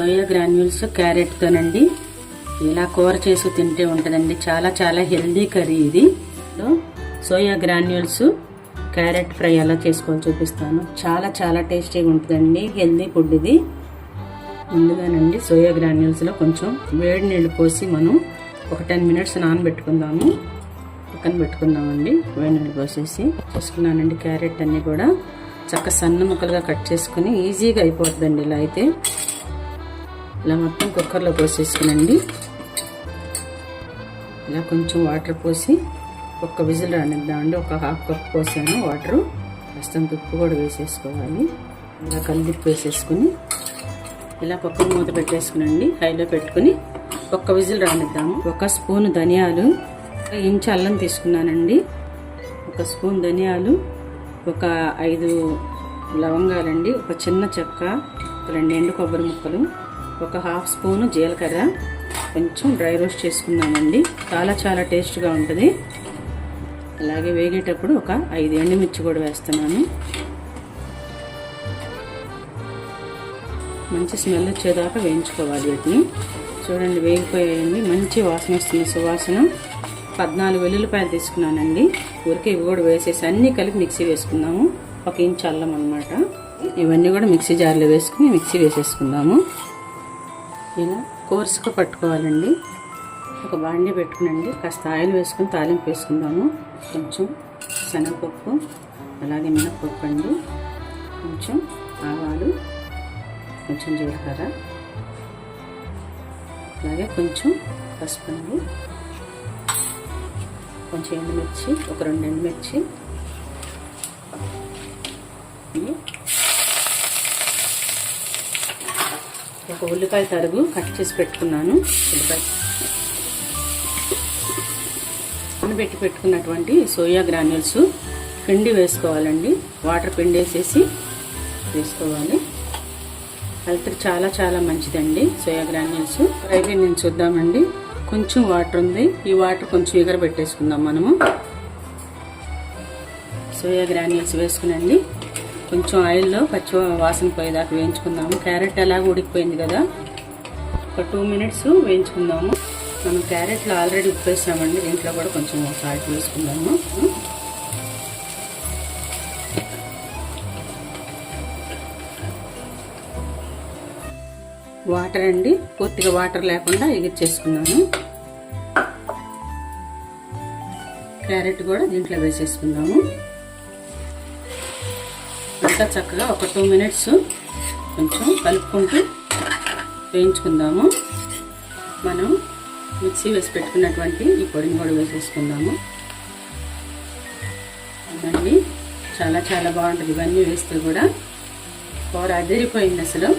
Soya granules క్యారెట్తోనండి ఇలా కూర చేసి తింటే ఉంటుందండి. చాలా చాలా హెల్దీ కర్రీ ఇది. సోయా గ్రాన్యూల్స్ క్యారెట్ ఫ్రై ఎలా చేసుకోవాలి చూపిస్తాను. చాలా చాలా టేస్టీగా ఉంటుందండి. హెల్దీ ఫుడ్ ఇది. ముందుగానండి సోయా గ్రాన్యూల్స్లో కొంచెం వేడి నీళ్ళు పోసి మనం ఒక టెన్ మినిట్స్ నానబెట్టుకుందాము. పక్కన పెట్టుకుందామండి. వేడి నీళ్ళు పోసేసి చూసుకున్నానండి క్యారెట్ అన్నీ కూడా. చక్క సన్న ముక్కలుగా కట్ చేసుకుని ఈజీగా అయిపోతుందండి ఇలా అయితే. ఇలా మొత్తం కుక్కర్లో పోసేసుకునండి. ఇలా కొంచెం వాటర్ పోసి ఒక్క విజిల్ రానిద్దామండి. ఒక హాఫ్ కప్ పోసాను వాటరు. కాస్తంత ఉప్పు కూడా వేసేసుకోవాలి. ఇలా కలిపి వేసేసుకుని ఇలా కుక్కర్ మూత పెట్టేసుకునండి. హైలో పెట్టుకుని ఒక్క విజిల్ రానిద్దాము. ఒక స్పూన్ ధనియాలు ఇంచు అల్లం తీసుకున్నానండి. ఒక స్పూన్ ధనియాలు ఒక ఐదు లవంగాలండి ఒక చిన్న చెక్క రెండు ఎండు కొబ్బరి ముక్కలు ఒక హాఫ్ స్పూను జీలకర్ర. కొంచెం డ్రై రోస్ట్ చేసుకున్నామండి చాలా చాలా టేస్ట్గా ఉంటుంది. అలాగే వేగేటప్పుడు ఒక ఐదు ఎండుమిర్చి కూడా వేస్తున్నాను. మంచి స్మెల్ వచ్చేదాకా వేయించుకోవాలి వీటిని. చూడండి వేగిపోయాయండి. మంచి వాసన వస్తుంది. సువాసన. పద్నాలుగు వెల్లుల్లిపాయలు తీసుకున్నానండి. ఊరికే ఇవి కూడా వేసేసి అన్నీ కలిపి మిక్సీ వేసుకుందాము. ఒక ఇంచు అల్లం అనమాట ఇవన్నీ కూడా మిక్సీ జార్లో వేసుకుని మిక్సీ వేసేసుకుందాము. ఇలా కోర్సుగా పట్టుకోవాలండి. ఒక బాండీ పెట్టుకునండి. కాస్త ఆయిల్ వేసుకుని తాలింపు వేసుకుందాము. కొంచెం శనగపప్పు అలాగే మినప్పప్పు అండి. కొంచెం ఆవాలు కొంచెం జీలకర్ర అలాగే కొంచెం పసుపు అండి. కొంచెం ఎండుమిర్చి ఒక రెండు ఎండుమిర్చి ఇవి ఒక ఉల్లిపాయ తరుగు కట్ చేసి పెట్టుకున్నాను. ఉల్లిపాయ. పెట్టి పెట్టుకున్నటువంటి సోయా గ్రాన్యూల్స్ పిండి వేసుకోవాలండి. వాటర్ పిండి వేసేసి వేసుకోవాలి. హెల్త్కి చాలా చాలా మంచిదండి సోయా గ్రాన్యూల్స్. అయితే నేను చూద్దామండి. కొంచెం వాటర్ ఉంది. ఈ వాటర్ కొంచెం ఎగర పెట్టేసుకుందాం మనము. సోయా గ్రాన్యూల్స్ వేసుకునండి. కొంచెం ఆయిల్లో పచ్చి వాసన పోయేదాకా వేయించుకుందాము. క్యారెట్ ఎలాగ ఉడికిపోయింది కదా. ఒక టూ మినిట్స్ వేయించుకుందాము. మనం క్యారెట్లో ఆల్రెడీ ఉప్పేసామండి. దీంట్లో కూడా కొంచెం సాల్ట్ వేసుకుందాము. వాటర్ అండి. పూర్తిగా వాటర్ లేకుండా ఎగిర్చేసుకున్నాను క్యారెట్ కూడా దీంట్లో వేసేసుకుందాము. అంతా చక్కగా ఒక టూ మినిట్స్ కొంచెం కలుపుకుంటూ వేయించుకుందాము. మనం మిక్సీ వేసి పెట్టుకున్నటువంటి ఈ పొడిని కూడా వేసేసుకుందాము. అవునండి చాలా చాలా బాగుంటుంది. ఇవన్నీ వేస్తే కూడా కూర అదిరిపోయింది అసలు.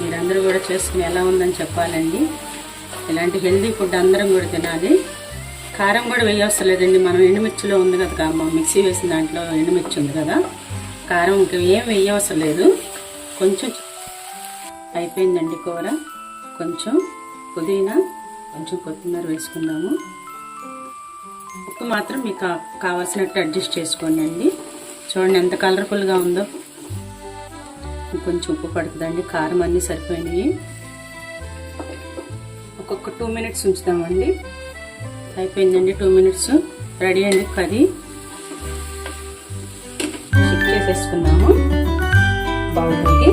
మీరందరూ కూడా చేసుకుని ఎలా ఉందని చెప్పాలండి. ఇలాంటి హెల్దీ ఫుడ్ అందరం కూడా తినాలి. కారం కూడా వేయవసరం లేదండి. మనం ఎండుమిర్చిలో ఉంది కదా మిక్సీ వేసిన దాంట్లో ఎండుమిర్చి ఉంది కదా. కారం ఇంకా ఏం వేయవసరం లేదు. కొంచెం అయిపోయిందండి కూర. కొంచెం పుదీనా కొంచెం కొత్తిమీర వేసుకుందాము. ఉప్పు మాత్రం మీకు కావాల్సినట్టు అడ్జస్ట్ చేసుకోండి అండి. చూడండి ఎంత కలర్ఫుల్గా ఉందో. కొంచెం ఉప్పు పడుతుందండి. కారం అన్నీ సరిపోయినాయి. ఒక్కొక్క టూ మినిట్స్ ఉంచుతామండి అయిపోయిందండి టూ మినిట్స్ రెడీ అండి కర్రీ షిఫ్ట్ చేసేసుకున్నాము బౌల్లోకి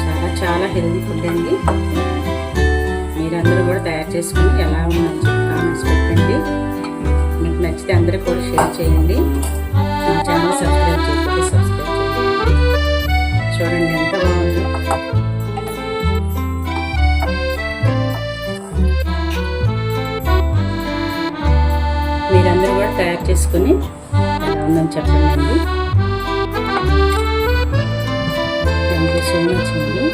చాలా చాలా హెల్దీ ఫుడ్ అండి. మీరందరూ కూడా తయారు చేసుకుని ఎలా ఉందని చెప్పి కామెంట్స్ పెట్టండి మీకు నచ్చితే అందరూ కూడా షేర్ చేయండి. మా ఛానల్ సబ్స్క్రైబ్ చేయకపోతే సబ్స్క్రైబ్ చేయండి. చూడండి ఎంత బాగుంది. మీరందరూ కూడా తయారు చేసుకుని ఉందని చెప్పండి. థ్యాంక్ యూ సో మచ్ అండి